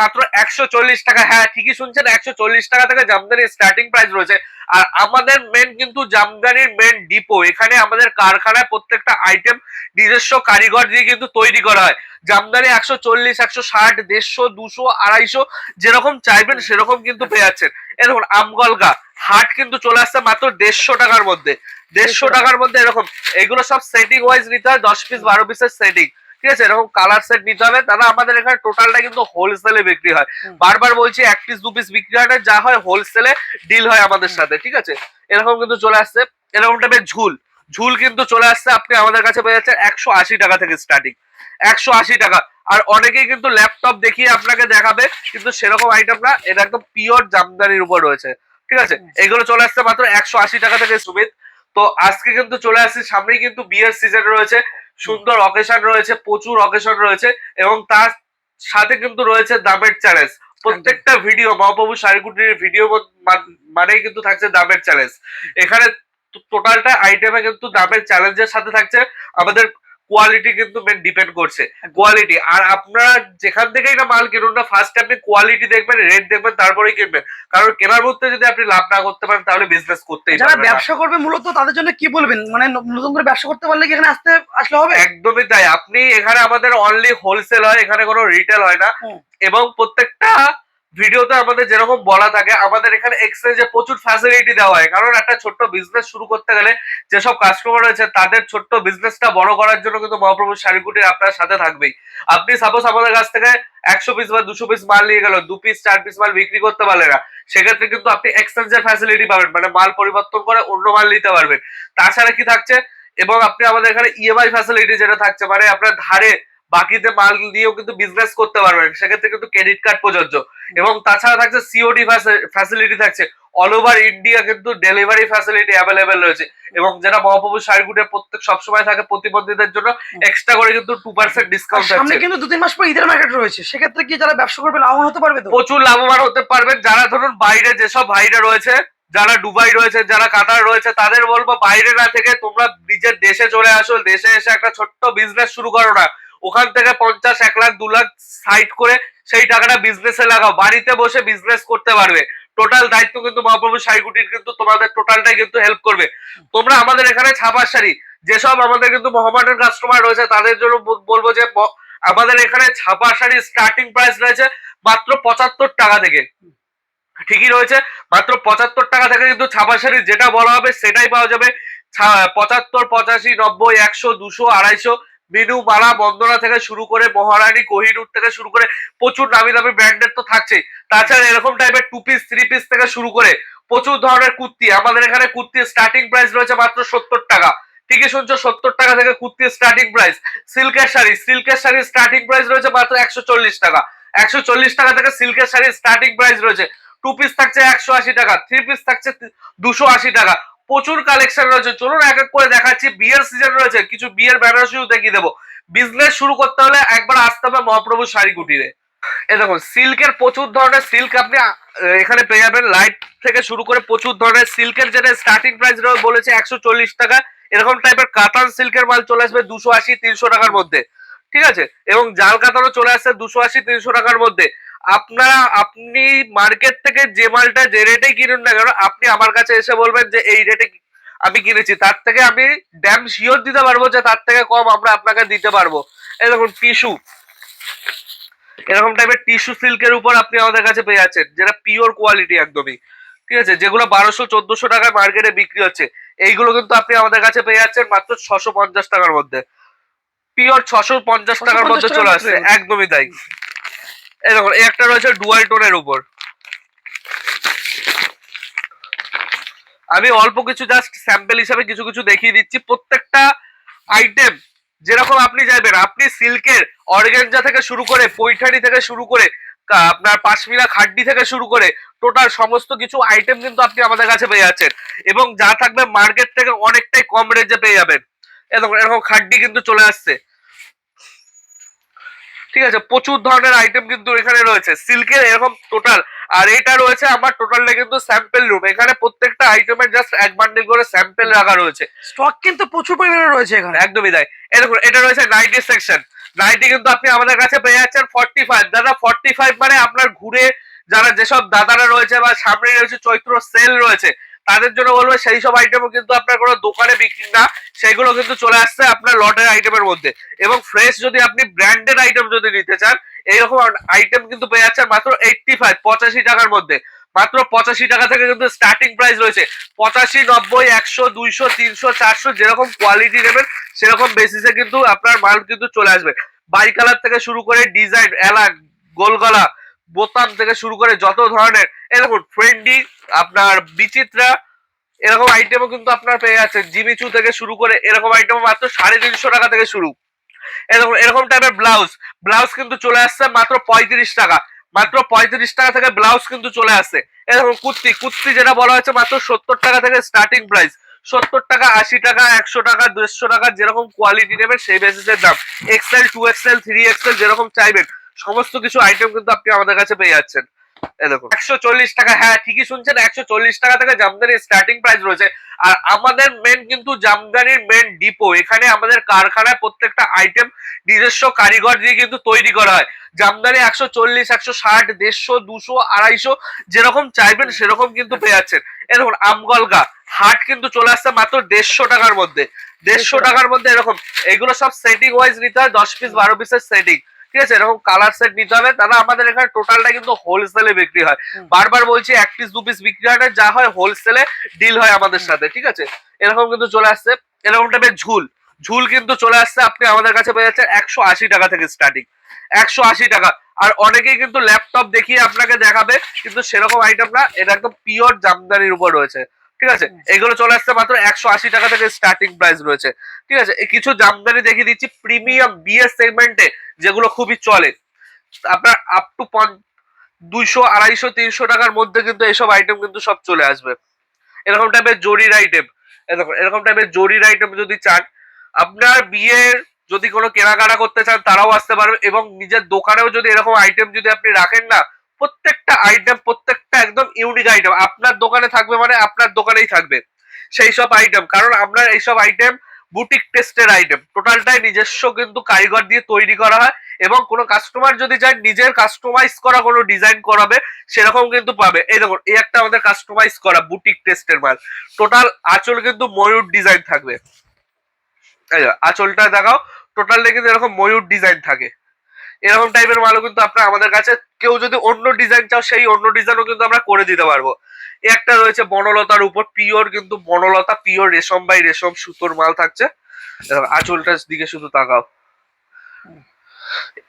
মাত্র একশো চল্লিশ টাকা। হ্যাঁ ঠিকই শুনছেন একশো চল্লিশ টাকা থেকে জামদানির স্টার্টিং প্রাইস রয়েছে। আর আমাদের মেন কিন্তু জামদানির মেন ডিপো এখানে আমাদের কারখানায় প্রত্যেকটা আইটেম নিজস্ব কারিগর দিয়ে কিন্তু তৈরি করা হয়। জামদানি একশো চল্লিশ একশো ষাট দেড়শো দুশো আড়াইশো যেরকম চাইবেন সেরকম কিন্তু পেয়ে যাচ্ছেন। এ দেখুন আমগলগা হাট কিন্তু চলে আসছে মাত্র দেড়শো টাকার মধ্যে। দেড়শো টাকার মধ্যে এরকম এগুলো সব সেটিং ওয়াইজ নিতে হয় দশ পিস বারো পিসের সেটিং ঠিক আছে এরকম কালার সেট নিতে হবে। দাদা আমাদের এখানে টোটালটা কিন্তু হোলসেলে বিক্রি হয়। বারবার বলছি এক পিস দু পিস বিক্রি হয় না যা হয় হোলসেলে ডিল হয় আমাদের সাথে ঠিক আছে? এরকম কিন্তু চলে আসছে। এরকম টাইপের ঝুল। ঝুল কিন্তু চলে আসছে আপনি আমাদের কাছে পেয়ে যাচ্ছেন একশো আশি টাকা থেকে স্টার্টিং একশো আশি টাকা। আর অনেকেই কিন্তু ল্যাপটপ দেখিয়ে আপনাকে দেখাবে কিন্তু সেরকম আইটেম না এটা একদম পিওর জামদানির উপর রয়েছে। ঠিক আছে? এগুলো চলে আসছে মাত্র একশো আশি টাকা থেকে সুমিত। তো আজকে কিন্তু চলে আসছে সামনেই কিন্তু বিয়ের সিজন রয়েছে। সুন্দর অকেশন রয়েছে, প্রচুর অকেশন রয়েছে এবং তার সাথে কিন্তু রয়েছে দামের চ্যালেঞ্জ। প্রত্যেকটা ভিডিও মহাপ্রভু শাড়িকুটির ভিডিও মানেই কিন্তু থাকছে দামের চ্যালেঞ্জ। এখানে টোটালটা আইটেমে কিন্তু দামের চ্যালেঞ্জের সাথে থাকছে। আমাদের কোয়ালিটি কিন্তু মেন ডিপেন্ড করছে। কোয়ালিটি আর আপনারা যেখান থেকেই না মাল কিনুন না ফার্স্ট আপনি কোয়ালিটি দেখবেন রেট দেখবেন তারপরেই কিনবেন। কারণ কেনার মধ্যে যদি আপনি লাভ না করতে পারেন তাহলে বিজনেস করতেই যারা ব্যবসা করবে মূলত তাদের জন্য কি বলবেন? মানে নতুন করে ব্যবসা করতে পারলে কি এখানে আসতে আসলে হবে? একদমই তাই। আপনি এখানে আমাদের অনলি হোলসেল হয় এখানে কোনো রিটেল হয় না। এবং প্রত্যেকটা ভিডিওতে আমাদের যেরকম বলা থাকে, আমাদের এখানে এক্সচেঞ্জে প্রচুর ফ্যাসিলিটি দেওয়া হয়। কারণ একটা ছোট্ট বিজনেস শুরু করতে গেলে যেসব কাস্টমার রয়েছে, তাদের ছোট্ট বিজনেসটা বড় করার জন্য কিন্তু মহাপ্রভু শাড়িকুটি আপনার সাথে থাকবেই। আপনি সাপোজ আমাদের কাছ থেকে একশো পিস বা দুশো পিস মাল নিয়ে গেল, দু পিস চার পিস মাল বিক্রি করতে পারলে না, সেক্ষেত্রে কিন্তু আপনি এক্সচেঞ্জের ফ্যাসিলিটি পাবেন মানে মাল পরিবর্তন করে অন্য মাল নিতে পারবেন। তাছাড়া কি থাকছে? এবং আপনি আমাদের এখানে ইএমআই ফ্যাসিলিটি যেটা থাকছে মানে আপনার ধারে বাকিতে মাল দিয়েও কিন্তু বিজনেস করতে পারবেন সেক্ষেত্রে কিন্তু ক্রেডিট কার্ড প্রযোজ্য। এবং তাছাড়া থাকছে সিওডি ফ্যাসিলিটি থাকছে। অল ওভার ইন্ডিয়া কিন্তু ডেলিভারি ফ্যাসিলিটি অ্যাভেলেবেল রয়েছে। এবং যেটা মহাপ্রভু শাড়িগুটের প্রত্যেক সবসময় থাকে প্রতিবন্ধীদের জন্য এক্সট্রা করে কিন্তু টু পার্সেন্ট ডিসকাউন্ট সামনে কিন্তু দু তিন মাস পর ঈদের মার্কেট রয়েছে। সেক্ষেত্রে কি যারা ব্যবসা করবে লাভবান হতে পারবে তো? প্রচুর লাভবান হতে পারবেন। যারা ধরুন বাইরে যেসব ভাইরা রয়েছে যারা দুবাই রয়েছে যারা কাতার রয়েছে তাদের বলব বাইরে না থেকে তোমরা নিজের দেশে চলে আসো। দেশে এসে একটা ছোট্ট বিজনেস শুরু করো না। ওখান থেকে পঞ্চাশ, এক লাখ, দু লাখ সাইড করে সেই টাকাটা বিজনেসে লাগাও। বাড়িতে বসে বিজনেস করতে পারবে। টোটাল দায়িত্ব কিন্তু মহাপ্রভু শাড়িগুটির কিন্তু তোমাদের টোটালটাই কিন্তু হেল্প করবে। তোমরা আমাদের এখানে ছাপার শাড়ি যেসব আমাদের কিন্তু মহামানের কাস্টমার রয়েছে, তাদের জন্য বলব যে আমাদের এখানে ছাপা শাড়ির স্টার্টিং প্রাইস রয়েছে মাত্র পঁচাত্তর টাকা থেকে। ঠিকই রয়েছে, মাত্র পঁচাত্তর টাকা থেকে কিন্তু ছাপা শাড়ি যেটা বলা হবে সেটাই পাওয়া যাবে। পঁচাত্তর, পঁচাশি, নব্বই, একশো, দুশো, আড়াইশো মিনু মালা বন্দনা থেকে শুরু করে মহারানী কোহিনুর থেকে শুরু করে প্রচুর নামি দামি ব্র্যান্ডের তো থাকছেই। তাছাড়া এরকম টাইপের টু পিস থ্রি পিস থেকে শুরু করে প্রচুর ধরনের কুর্তি। আমাদের এখানে কুর্তির স্টার্টিং প্রাইস রয়েছে মাত্র সত্তর টাকা। ঠিকই শুনছো, সত্তর টাকা থেকে কুর্তির স্টার্টিং প্রাইস সিল্কের শাড়ি, সিল্কের শাড়ির স্টার্টিং প্রাইস রয়েছে মাত্র একশো চল্লিশ টাকা। একশো চল্লিশ টাকা থেকে সিল্কের শাড়ির স্টার্টিং প্রাইস রয়েছে। টু পিস থাকছে একশো আশি টাকা থ্রি পিস থাকছে দুশো আশি টাকা। প্রচুর কালেকশন রয়েছে। চলুন এক এক করে দেখাচ্ছি। বিয়ের সিজন রয়েছে। কিছু বিয়ের বেনারসিও দেখিয়ে দেবো। বিজনেস শুরু করতে হলে একবার আসতে হবে মহাপ্রভু শাড়ি কুটিরে এ দেখুন, সিল্কের প্রচুর ধরনের সিল্ক আপনি এখানে পেয়ে যাবেন। লাইট থেকে শুরু করে প্রচুর ধরনের সিল্কের যেটা স্টার্টিং প্রাইস বলেছে একশো চল্লিশ টাকা, এরকম টাইপের কাতান সিল্কের মাল চলে আসবে দুশো আশি, তিনশো টাকার মধ্যে। ঠিক আছে? এবং জাল কাতানও চলে আসছে দুশো আশি, তিনশো টাকার মধ্যে। আপনারা আপনি মার্কেট থেকে যে মালটা যে রেটে কিনুন না কেন আপনি আমার কাছে এসে বলবেন যে এই রেটে আমি কিনেছি। তার থেকে আমি ড্যাম শিওর দিতে পারব যে তার থেকে কম আমরা আপনাকে দিতে পারব। এই দেখুন টিস্যু এরকম টাইপের টিস্যু সিল্কের উপর আপনি আমাদের কাছে পেয়ে যাচ্ছেন যেটা পিওর কোয়ালিটি একদমই। ঠিক আছে? যেগুলো বারোশো চোদ্দশো টাকায় মার্কেটে বিক্রি হচ্ছে। এইগুলো কিন্তু আপনি আমাদের কাছে পেয়ে যাচ্ছেন মাত্র ছশো পঞ্চাশ টাকার মধ্যে। পিওর ছশো পঞ্চাশ টাকার মধ্যে চলে আসছে। একদমই তাই। এই দেখুন, এই একটা রয়েছে ডুয়াল টোনের উপর। আমি অল্প কিছু জাস্ট স্যাম্পল হিসাবে কিছু কিছু দেখিয়ে দিচ্ছি। প্রত্যেকটা আইটেম যেরকম আপনি চাইবেন, আপনি সিল্কের অর্গেনজা থেকে শুরু করে, পৈঠানি থেকে শুরু করে আপনার পাশমিনা খাড্ডি থেকে শুরু করে টোটাল সমস্ত কিছু আইটেম কিন্তু আপনি আমাদের কাছে পেয়ে যাচ্ছেন। এবং যা থাকবে মার্কেট থেকে অনেকটাই কম রেঞ্জে পেয়ে যাবেন। এরকম এরকম খাড্ডি কিন্তু চলে আসছে। ঠিক আছে প্রচুর ধরনের আইটেম কিন্তু এখানে রয়েছে। সিল্কের এরকম টোটাল আর এটা রয়েছে আমার টোটালটা কিন্তু স্যাম্পেল রুম এখানে প্রত্যেকটা আইটেমের জাস্ট এক বান্ডিল করে স্যাম্পেল রাখা রয়েছে। স্টক কিন্তু প্রচুর পরিমাণে রয়েছে এখানে। একদমই তাই। দেখুন এটা রয়েছে নাইটি সেকশন নাইটি কিন্তু আপনি আমাদের কাছে পেয়ে যাচ্ছেন ফর্টি ফাইভ দাদা ফর্টি ফাইভ মানে আপনার ঘুরে যারা যেসব দাদারা রয়েছে বা সামনে রয়েছে চৈত্র সেল রয়েছে তাদের জন্য বলব, সেই সব আইটেমও কিন্তু আপনার কোনো দোকানে বিক্রি না, সেগুলো কিন্তু চলে আসছে আপনার লটের আইটেমের মধ্যে। এবং ফ্রেশ যদি আপনি ব্র্যান্ডেড আইটেম যদি নিতে চান, এইরকম আইটেম কিন্তু পেয়ে যাচ্ছেন মাত্র এইটটি ফাইভ পঁচাশি টাকার মধ্যে। মাত্র পঁচাশি টাকা থেকে কিন্তু স্টার্টিং প্রাইস রয়েছে। পঁচাশি, নব্বই, একশো, দুইশো, তিনশো, চারশো যেরকম কোয়ালিটি নেবেন, সেরকম বেসিসে কিন্তু আপনার মাল কিন্তু চলে আসবে। বাই কালার থেকে শুরু করে ডিজাইন এলা গোলগলা বোতাম থেকে শুরু করে যত ধরনের এরকম ট্রেন্ডি আপনার বিচিত্রা, এরকম আইটেমও কিন্তু আপনার পেয়ে যাচ্ছেন। জিমিচু থেকে শুরু করে এরকম আইটেম মাত্র সাড়ে তিনশো টাকা থেকে শুরু। এরকম এরকম টাইপের ব্লাউজ ব্লাউজ কিন্তু চলে আসছে মাত্র পঁয়ত্রিশ টাকা। মাত্র পঁয়ত্রিশ টাকা থেকে ব্লাউজ কিন্তু চলে আসছে। এরকম কুর্তি। কুর্তি যেটা বলা হয়েছে মাত্র সত্তর টাকা থেকে স্টার্টিং প্রাইস সত্তর টাকা, আশি টাকা, একশো টাকা, দেড়শো টাকা যেরকম কোয়ালিটি নেবেন, সেই বেসিসের দাম। XL two XL three XL যেরকম চাইবেন। সমস্ত কিছু আইটেম কিন্তু আপনি আমাদের কাছে পেয়ে যাচ্ছেন। দেখুন একশো চল্লিশ টাকা হ্যাঁ ঠিকই শুনছেন একশো চল্লিশ টাকা থেকে জামদানির স্টার্টিং প্রাইস রয়েছে। আর আমাদের মেন কিন্তু জামদানির মেন ডিপো এখানে আমাদের কারখানায় প্রত্যেকটা আইটেম নিজস্ব কারিগর দিয়ে কিন্তু তৈরি করা হয়। জামদানি একশো চল্লিশ একশো ষাট দেড়শো দুশো আড়াইশো যেরকম চাইবেন সেরকম কিন্তু পেয়ে যাচ্ছেন। এ দেখুন আমগলগা হাট কিন্তু চলে আসছে মাত্র দেড়শো টাকার মধ্যে। দেড়শো টাকার মধ্যে এরকম এগুলো সব সেটিং ওয়াইজ নিতে হয় দশ পিস বারো পিসের সেটিং ঠিক আছে এরকম কালার সেট নিতে হবে। দাদা আমাদের এখানে টোটালটা কিন্তু হোলসেলে বিক্রি হয়। বারবার বলছি এক পিস দু পিস বিক্রি হয় যা হয় হোলসেলে ডিল হয় আমাদের সাথে ঠিক আছে? এরকম কিন্তু চলে আসছে। এরকম টাইপের ঝুল। ঝুল কিন্তু চলে আসছে আপনি আমাদের কাছে পেয়ে যাচ্ছেন একশো আশি টাকা থেকে স্টার্টিং একশো আশি টাকা। আর অনেকেই কিন্তু ল্যাপটপ দেখিয়ে আপনাকে দেখাবে কিন্তু সেরকম আইটেম না এটা একদম পিওর জামদানির উপর রয়েছে। ঠিক আছে? এগুলো চলে আসছে মাত্র একশো আশি টাকা থেকে স্টার্টিং প্রাইস রয়েছে। ঠিক আছে? কিছু জামদানি দেখিয়ে দিচ্ছি প্রিমিয়াম বিএস সেগমেন্টে যেগুলো খুবই চলে। আপনার আপ টু দুইশো আড়াইশো তিনশো টাকার মধ্যে কিন্তু এইসব আইটেম কিন্তু সব চলে আসবে। এরকম টাইপের জরির আইটেম এরকম টাইপের জরির আইটেম যদি চান আপনার বিয়ের যদি কোনো কেনাকাটা করতে চান তারাও আসতে পারবে এবং নিজের দোকানেও যদি এরকম আইটেম যদি আপনি রাখেন না প্রত্যেকটা আইটেম প্রত্যেকটা একদম ইউনিক আইটেম আপনার দোকানে থাকবে মানে আপনার দোকানেই থাকবে। সেই সব আইটেম কারণ আপনার এইসব আইটেম বুটিক টেস্টের আইটেম টোটালটাই নিজস্ব কিন্তু কারিগর দিয়ে তৈরি করা হয় এবং কোনো কাস্টমার যদি চায় নিজের কাস্টমাইজ করা কোনো ডিজাইন করাবে, সেরকম কিন্তু পাবে। এই দেখুন, এই একটা আমাদের কাস্টমাইজ করা বুটিক টেস্টের মাল। টোটাল আঁচল কিন্তু ময়ূর ডিজাইন থাকবে। আঁচলটা দেখাও। টোটালটা কিন্তু এরকম ময়ূর ডিজাইন থাকে। এরকম টাইপের মালও কিন্তু আপনার আমাদের কাছে। কেউ যদি অন্য ডিজাইন চাও, সেই অন্য ডিজাইনও কিন্তু আমরা করে দিতে পারব। একটা রয়েছে বনলতার উপর পিওর কিন্তু বনলতা পিওর রেশম বাই রেশম সুতোর মাল থাকছে। আঁচলটার দিকে শুধু তাকাও।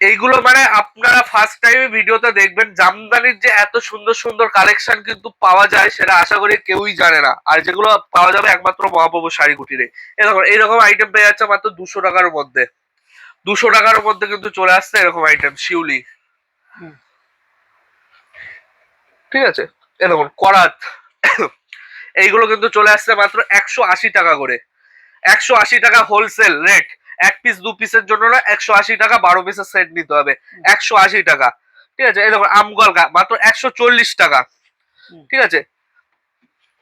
এইগুলো মানে আপনারা ফার্স্ট টাইম ভিডিওতে দেখবেন, জামদানির যে এত সুন্দর সুন্দর কালেকশন কিন্তু পাওয়া যায়, সেটা আশা করি কেউই জানে না। আর যেগুলো পাওয়া যাবে একমাত্র মহাপ্রভু শাড়ি কুটিরে এরকম, এইরকম আইটেম পেয়ে যাচ্ছে মাত্র দুশো টাকার মধ্যে। দুশো টাকার মধ্যে কিন্তু চলে আসছে এরকম আইটেম শিউলি। ঠিক আছে? এরকম করাত। এইগুলো কিন্তু চলে আসছে মাত্র একশো আশি টাকা করে। একশো আশি টাকা হোলসেল রেট এক পিস দু পিসের জন্য না একশো আশি টাকা, বারো পিসের সেট নিতে হবে। একশো আশি টাকা। ঠিক আছে? এই দেখুন আমগলগা মাত্র একশো চল্লিশ টাকা। ঠিক আছে?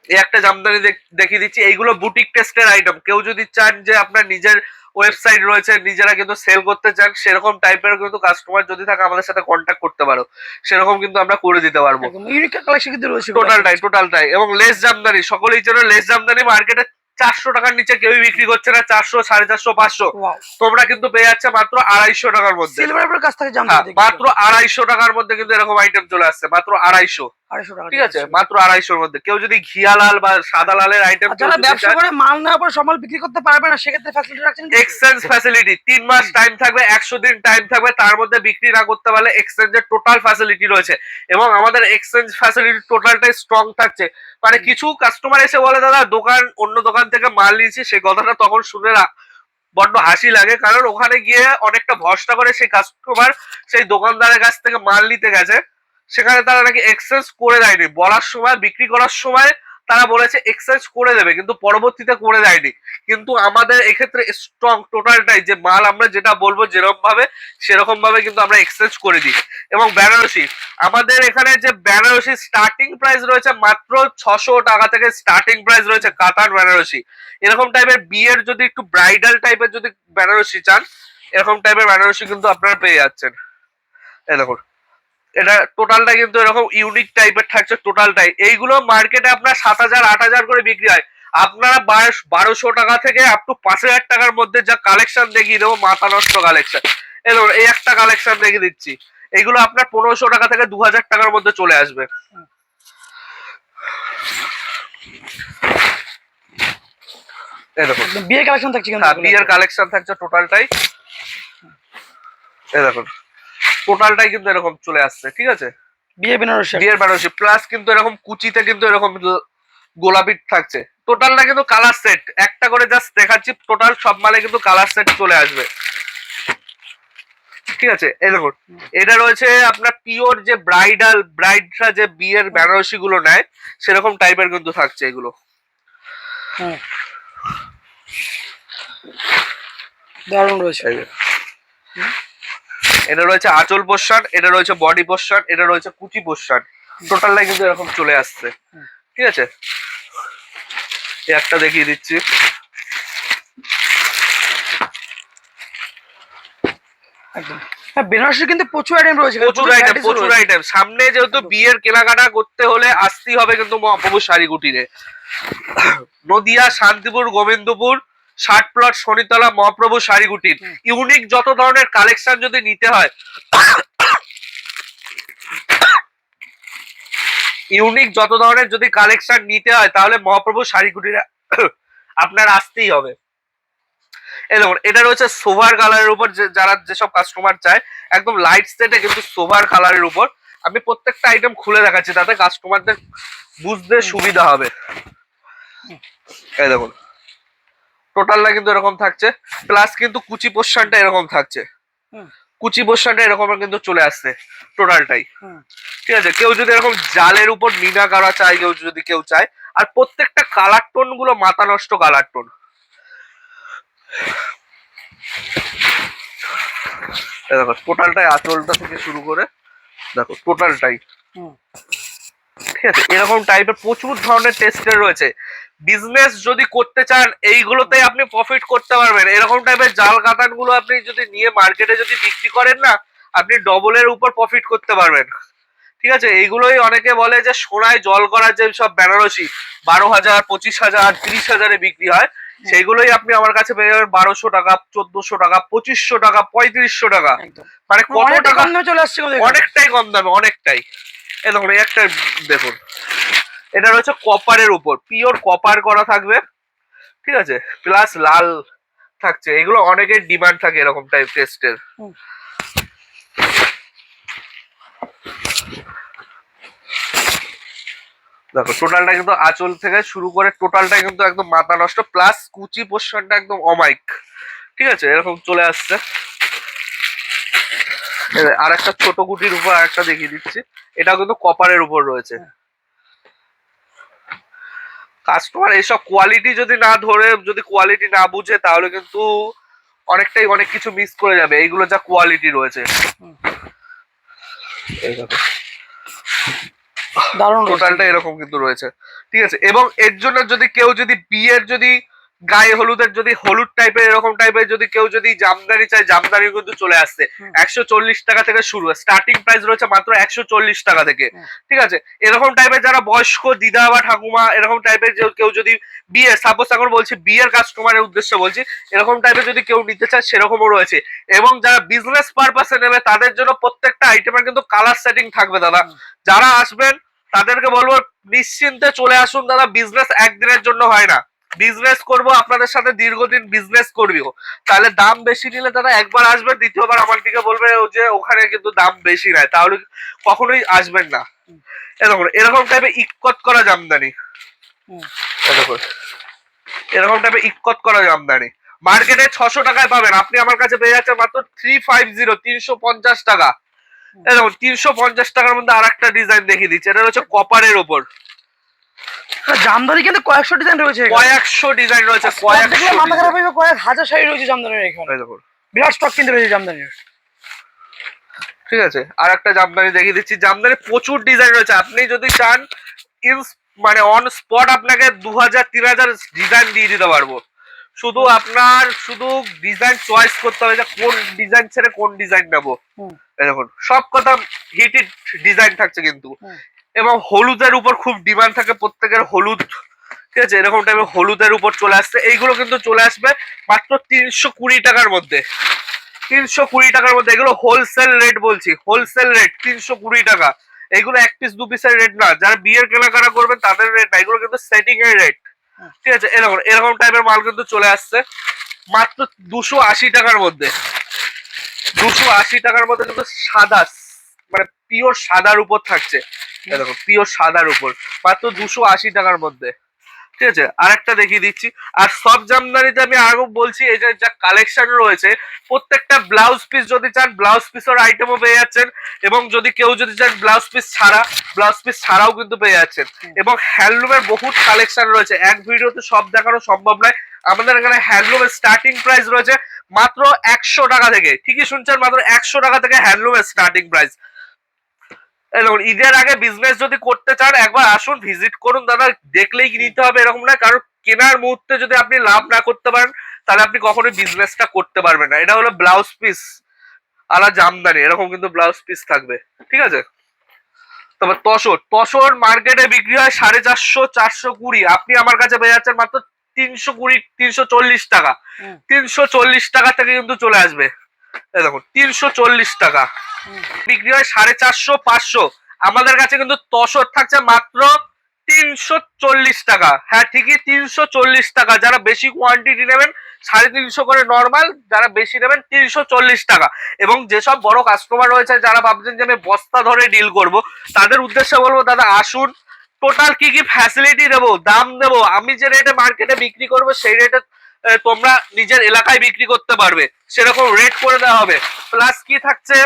এই একটা জামদানি দেখ- দেখিয়ে দিচ্ছি। এইগুলো বুটিক টেস্টের আইটেম কেউ যদি চান যে আপনার নিজের ওয়েবসাইট রয়েছে নিজেরা কিন্তু সেল করতে চান সেরকম টাইপের কিন্তু কাস্টমার যদি থাকে আমাদের সাথে কন্ট্যাক্ট করতে পারো। সেরকম কিন্তু আমরা করে দিতে পারব। ইউনিক কালেকশন কিন্তু রয়েছে টোটালটাই টোটালটাই এবং লেস জামদানি সকলেই জন্য লেস জামদানি মার্কেটে চারশো টাকার নিচে কেউই বিক্রি করছে না চারশো সাড়ে চারশো পাঁচশো। তোমরা কিন্তু পেয়ে যাচ্ছে মাত্র আড়াইশো টাকার মধ্যে। কাছ থেকে হ্যাঁ, মাত্র আড়াইশো টাকার মধ্যে কিন্তু এরকম আইটেম চলে আসছে মাত্র আড়াইশো। ঠিক আছে? মাত্র আড়াইশোর মধ্যে। কেউ যদি ঘিয়া লাল বা সাদা লালের আইটেম যারা ব্যবসা করে মাল নেওয়ার পর সব বিক্রি করতে পারবে না সেক্ষেত্রে ফ্যাসিলিটি রাখছেন এক্সচেঞ্জ ফ্যাসিলিটি তিন মাস টাইম থাকবে একশো দিন টাইম থাকবে তার মধ্যে বিক্রি না করতে পারলে এক্সচেঞ্জের টোটাল ফ্যাসিলিটি রয়েছে। এবং আমাদের এক্সচেঞ্জ ফ্যাসিলিটি টোটালটাই স্ট্রং থাকছে। মানে কিছু কাস্টমার এসে বলে দাদা দোকান অন্য দোকান থেকে মাল নিয়েছি, সেই কথাটা তখন শুনে বড্ড হাসি লাগে, কারণ ওখানে গিয়ে অনেকটা ভরসা করে সেই কাস্টমার সেই দোকানদারের কাছ থেকে মাল নিতে গেছে। সেখানে তারা নাকি এক্সচেঞ্জ করে দেয়নি। বলার সময়, বিক্রি করার সময় তারা বলেছে এক্সচেঞ্জ করে দেবে, কিন্তু পরবর্তীতে করে দেয়নি। কিন্তু আমাদের এক্ষেত্রে স্ট্রং টোটালটাই যে মাল আমরা যেটা বলব যেরকম ভাবে সেরকম ভাবে কিন্তু আমরা এক্সচেঞ্জ করে দিই। এবং বেনারসি আমাদের এখানে যে বেনারসি স্টার্টিং প্রাইস রয়েছে মাত্র ছশো টাকা থেকে স্টার্টিং প্রাইস রয়েছে কাতার বেনারসি এরকম টাইপের বিয়ের যদি একটু ব্রাইডাল টাইপের যদি বেনারসি চান, এরকম টাইপের বেনারসি কিন্তু আপনারা পেয়ে যাচ্ছেন। এই দেখুন। এটা টোটালটা কিন্তু এরকম ইউনিক টাইপের থাকছে টোটালটাই এইগুলো মার্কেটে আপনার সাত হাজার আট হাজার করে বিক্রি হয়। আপনারা বারোশো টাকা থেকে আপ টু পাঁচ হাজার টাকার মধ্যে যা কালেকশন দেখিয়ে দেবো মাথা নষ্ট কালেকশন এই দেখুন এই একটা কালেকশন দেখিয়ে দিচ্ছি। এইগুলো আপনার পনেরোশো টাকা থেকে দু হাজার টাকার মধ্যে চলে আসবে। এই দেখুন। একদম বিয়ে কালেকশন থাকছে কিন্তু হ্যাঁ। বিয়ের কালেকশন থাকছে টোটালটাই এই দেখুন। টোটালটাই কিন্তু এরকম চলে আসছে ঠিক আছে? বিয়ে বেনারসি। বিয়ের বেনারসি প্লাস কিন্তু এরকম কুচিতে কিন্তু এরকম গোলাপি থাকছে। টোটালটা কিন্তু কালার সেট একটা করে জাস্ট দেখাচ্ছি টোটাল সব মালে কিন্তু কালার সেট চলে আসবে। ঠিক আছে? এই দেখুন এটা রয়েছে আপনার পিওর যে ব্রাইডাল ব্রাইডরা যে বিয়ের বেনারসি গুলো নেয় সেরকম টাইপের কিন্তু থাকছে এগুলো। দারুণ রয়েছে। এটা রয়েছে আঁচল পোষণ এটা রয়েছে বডি পোষণ এটা রয়েছে কুচি পোষণ। টোটালটাই কিন্তু এরকম চলে আসছে। ঠিক আছে? এই একটা দেখিয়ে দিচ্ছি। একদম। হ্যাঁ বেনারসি কিন্তু প্রচুর আইটেম রয়েছে। প্রচুর আইটেম প্রচুর আইটেম সামনে যেহেতু বিয়ের কেনাকাটা করতে হলে আসতেই হবে কিন্তু মহাপ্রভু শাড়ি কুটিরে নদিয়া শান্তিপুর গোবিন্দপুর ষাট প্লট শনিতলা মহাপ্রভু শাড়ি কুটির ইউনিক যত ধরনের কালেকশন যদি নিতে হয় ইউনিক যত ধরনের যদি কালেকশন নিতে হয় তাহলে মহাপ্রভু শাড়ি কুটিরে আপনার আসতেই হবে। দেখুন এটা রয়েছে সোভার কালারের উপর যে- যারা যেসব কাস্টমার চায় একদম লাইট সেটে কিন্তু সোভার কালারের উপর। আমি প্রত্যেকটা আইটেম খুলে দেখাচ্ছি তাতে কাস্টমারদের বুঝতে সুবিধা হবে। এই দেখুন টোটালটা কিন্তু এরকম থাকছে প্লাস কিন্তু কুচি পোর্শনটা এরকম থাকছে। কুচি পোর্শনটা এরকম কিন্তু চলে আসছে টোটালটাই ঠিক আছে কেউ যদি এরকম জালের উপর মিনা করা চায় কেউ যদি কেউ চায় আর প্রত্যেকটা কালার টোনগুলো মাথা নষ্ট কালার টোন দেখো টোটালটাই আঁচলটা থেকে শুরু করে দেখো টোটালটাই। ঠিক আছে এরকম টাইপের প্রচুর ধরনের টেস্টের রয়েছে। বিজনেস যদি করতে চান এইগুলোতে আপনি প্রফিট করতে পারবেন। এরকম টাইপের জাল কাতানগুলো আপনি যদি নিয়ে মার্কেটে যদি বিক্রি করেন না আপনি ডবলের উপর প্রফিট করতে পারবেন। ঠিক আছে? এইগুলোই অনেকে বলে যে সোনায় জল করার যে সব বেনারসি বারো হাজার পঁচিশ হাজার তিরিশ হাজারে বিক্রি হয় সেইগুলোই আপনি আমার কাছে পেয়ে যাবেন বারোশো টাকা চোদ্দশো টাকা পঁচিশশো টাকা পঁয়ত্রিশশো টাকা। মানে কত টাকা? কম চলে আসছে অনেকটাই কম দামে অনেকটাই। এই দেখুন একটা দেখুন। এটা রয়েছে কপারের উপর। পিওর কপার করা থাকবে। ঠিক আছে? প্লাস লাল থাকছে। এগুলো অনেকের ডিমান্ড থাকে এরকম টাইপ টেস্টের। দেখো টোটালটা কিন্তু আঁচল থেকে শুরু করে টোটালটা কিন্তু একদম মাথা নষ্ট প্লাস কুচি পোর্শনটা একদম অমাইক ঠিক আছে? এরকম চলে আসছে। আর একটা ছোট কুটির উপর আরেকটা দেখিয়ে দিচ্ছি। এটাও কিন্তু কপারের উপর রয়েছে। কাস্টমার এইসব কোয়ালিটি যদি না ধরে যদি কোয়ালিটি না বুঝে তাহলে কিন্তু অনেকটাই অনেক কিছু মিস করে যাবে। এইগুলো যা কোয়ালিটি রয়েছে। দারুণ টোটালটা এরকম কিন্তু রয়েছে। ঠিক আছে এবং এর জন্য যদি কেউ যদি বিয়ের যদি গায়ে হলুদের যদি হলুদ টাইপের এরকম টাইপের যদি কেউ যদি জামদানি চায় জামদানি কিন্তু চলে আসছে। একশো চল্লিশ টাকা থেকে শুরু। স্টার্টিং প্রাইস রয়েছে মাত্র একশো চল্লিশ টাকা থেকে। ঠিক আছে? এরকম টাইপের যারা বয়স্ক দিদা বা ঠাকুমা এরকম টাইপের কেউ যদি বিয়ে সাপোজ এখন বলছি বিয়ের কাস্টমারের উদ্দেশ্যে বলছি এরকম টাইপের যদি কেউ নিতে চায় সেরকমও রয়েছে। এবং যারা বিজনেস পারপাসে নেবে তাদের জন্য প্রত্যেকটা আইটেমের কিন্তু কালার সেটিং থাকবে দাদা। যারা আসবেন তাদেরকে বলব নিশ্চিন্তে চলে আসুন দাদা। বিজনেস একদিনের জন্য হয় না। বিজনেস করব আপনাদের সাথে দীর্ঘদিন বিজনেস করবিও তাহলে দাম বেশি নিলে দাদা একবার আসবেন দ্বিতীয়বার আমার দিকে বলবে যে ওখানে কিন্তু দাম বেশি নেয় তাহলে কখনোই আসবেন না। এরকম এরকম টাইপের ইক্কত করা জামদানি। এরকম এরকম টাইপের ইক্কত করা জামদানি। মার্কেটে ছশো টাকায় পাবেন আপনি আমার কাছে পেয়ে যাচ্ছেন মাত্র থ্রি ফাইভ জিরো তিনশো পঞ্চাশ টাকা। এরকম তিনশো পঞ্চাশ টাকার মধ্যে আর একটা ডিজাইন দেখিয়ে দিচ্ছে এটা হচ্ছে কপারের ওপর। জামদানি কিন্তু কয়েকশো ডিজাইন রয়েছে কয়েকশো ডিজাইন রয়েছে কয়েকশো মাথা খারাপ। হয়ে কয়েক হাজার শাড়ি রয়েছে জামদানির এখানে। বিরাট স্টক কিন্তু রয়েছে জামদানির। ঠিক আছে আর একটা জামদানি দেখিয়ে দিচ্ছি। জামদানি প্রচুর ডিজাইন রয়েছে। আপনি যদি চান মানে অন স্পট আপনাকে দু হাজার তিন হাজার ডিজাইন দিয়ে দিতে পারব। শুধু আপনার শুধু ডিজাইন চয়েস করতে হবে যে কোন ডিজাইন ছেড়ে কোন ডিজাইন নেব। দেখুন সব কথা হিটেড ডিজাইন থাকছে কিন্তু। এবং হলুদের উপর খুব ডিমান্ড থাকে প্রত্যেকের হলুদ ঠিক আছে? এরকম টাইপের হলুদের উপর চলে আসছে। এইগুলো কিন্তু চলে আসবে মাত্র তিনশো কুড়ি টাকার মধ্যে। তিনশো কুড়ি টাকার মধ্যে। এগুলো হোলসেল রেট বলছি। হোলসেল রেট তিনশো কুড়ি টাকা। এগুলো এক পিস দু পিসের রেট না। যারা বিয়ের কেনাকাটা করবেন তাদের রেট না। এগুলো কিন্তু সেটিং এর রেট ঠিক আছে? এরকম এরকম টাইপের মাল কিন্তু চলে আসছে। মাত্র দুশো আশি টাকার মধ্যে। দুশো আশি টাকার মধ্যে কিন্তু সাদা মানে পিওর সাদার উপর থাকছে। দেখো পিওর সাদার উপর, মাত্র দুশো আশি টাকার মধ্যে। ঠিক আছে? আরেকটা দেখিয়ে দিচ্ছি। আর সব জামদানিতে আমি আরও বলছি, এই যে যা কালেকশন রয়েছে, প্রত্যেকটা ব্লাউজ পিস যদি চান ব্লাউজ পিসের আইটেমও পেয়ে যাচ্ছেন। এবং যদি কেউ যদি চান ব্লাউজ পিস ছাড়া ব্লাউজ পিস ছাড়াও কিন্তু পেয়ে যাচ্ছেন। এবং হ্যান্ডলুমের বহুত কালেকশন রয়েছে। এক ভিডিওতে সব দেখানো সম্ভব নয়। আমাদের এখানে হ্যান্ডলুমের স্টার্টিং প্রাইস রয়েছে মাত্র একশো টাকা থেকে। ঠিকই শুনছেন? মাত্র একশো টাকা থেকে হ্যান্ডলুমের স্টার্টিং প্রাইস দেখুন ঈদের আগে বিজনেস যদি করতে চান একবার আসুন ভিজিট করুন দাদা দেখলেই নিতে হবে এরকম না কারণ কেনার মুহূর্তে যদি আপনি লাভ না করতে পারেন তাহলে আপনি কখনোই বিজনেসটা করতে পারবেন না। এটা হলো ব্লাউজ পিস আলা জামদানি এরকম কিন্তু ব্লাউজ পিস থাকবে। ঠিক আছে? তবে তসর তসর মার্কেটে বিক্রি হয় সাড়ে চারশো চারশো কুড়ি। আপনি আমার কাছে পেয়ে যাচ্ছেন মাত্র তিনশো কুড়ি তিনশো চল্লিশ টাকা। তিনশো চল্লিশ টাকা থেকে কিন্তু চলে আসবে। এই দেখুন তিনশো চল্লিশ টাকা। বিক্রি হয় সাড়ে চারশো, পাঁচশো। আমাদের কাছে কিন্তু তসর থাকছে মাত্র তিনশো চল্লিশ টাকা। হ্যাঁ ঠিকই, তিনশো চল্লিশ টাকা। যারা বেশি কোয়ান্টিটি নেবেন, সাড়ে তিনশো করে নর্মাল যারা বেশি নেবেন, তিনশো চল্লিশ টাকা। এবং যেসব বড় কাস্টমার রয়েছে, যারা ভাবছেন যে আমি বস্তা ধরে ডিল করব, তাদের উদ্দেশ্যে বলব, দাদা, আসুন। টোটাল কি কি ফ্যাসিলিটি দেবো, দাম দেবো, আমি যে রেটে মার্কেটে বিক্রি করব, সেই রেটে তোমরা নিজের এলাকায় বিক্রি করতে পারবে। সেরকম রেট করে দেওয়া হবে। প্লাস কি থাকছে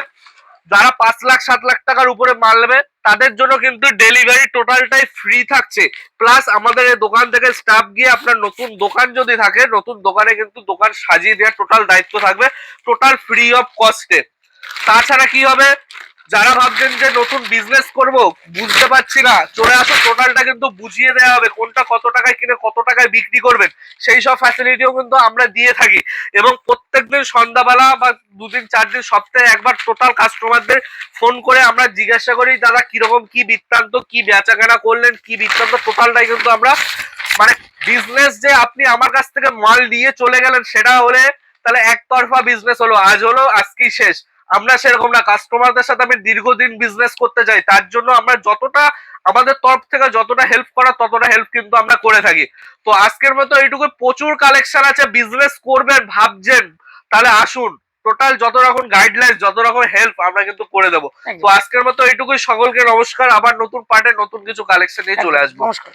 যারা পাঁচ লাখ, সাত লাখ টাকার উপরে মাল নেবে, তাদের জন্য কিন্তু ডেলিভারি টোটালটাই ফ্রি থাকছে। প্লাস আমাদের এই দোকান থেকে স্টাফ গিয়ে আপনার নতুন দোকান যদি থাকে, নতুন দোকানে কিন্তু দোকান সাজিয়ে দেওয়ার টোটাল দায়িত্ব থাকবে টোটাল ফ্রি অফ কস্টে তাছাড়া কি হবে? যারা ভাবছেন যে নতুন বিজনেস করব, বুঝতে পারছি না। চলে আসো টোটালটা কিন্তু বুঝিয়ে দেওয়া হবে, কোনটা কত টাকায় কিনে কত টাকায় বিক্রি করবেন। সেই সব ফ্যাসিলিটিও কিন্তু আমরা দিয়ে থাকি। এবং প্রত্যেকদিন সন্ধ্যাবেলা বা দুদিন চার দিন সপ্তাহে একবার টোটাল কাস্টমারদের ফোন করে আমরা জিজ্ঞাসা করি, দাদা, কীরকম কি বৃত্তান্ত, কি বেচাকেনা করলেন, কি বৃত্তান্ত? টোটালটাই কিন্তু আমরা মানে বিজনেস যে আপনি আমার কাছ থেকে মাল নিয়ে চলে গেলেন, সেটা হলে তাহলে একতরফা বিজনেস হলো। আজ হলো, আজকেই শেষ। আমরা সেরকম না কাস্টমারদের সাথে আমি দীর্ঘদিন বিজনেস করতে চাই তার জন্য আমরা যতটা আমাদের তরফ থেকে যতটা হেল্প করা ততটা হেল্প কিন্তু আমরা করে থাকি। তো আজকের মতো এইটুকু প্রচুর কালেকশন আছে বিজনেস করবেন ভাবছেন তাহলে আসুন। টোটাল যত রকম গাইডলাইন যত রকম হেল্প আমরা কিন্তু করে দেবো। তো আজকের মতো এইটুকুই সকলকে নমস্কার আবার নতুন পার্টে নতুন কিছু কালেকশন নিয়ে চলে আসব। নমস্কার।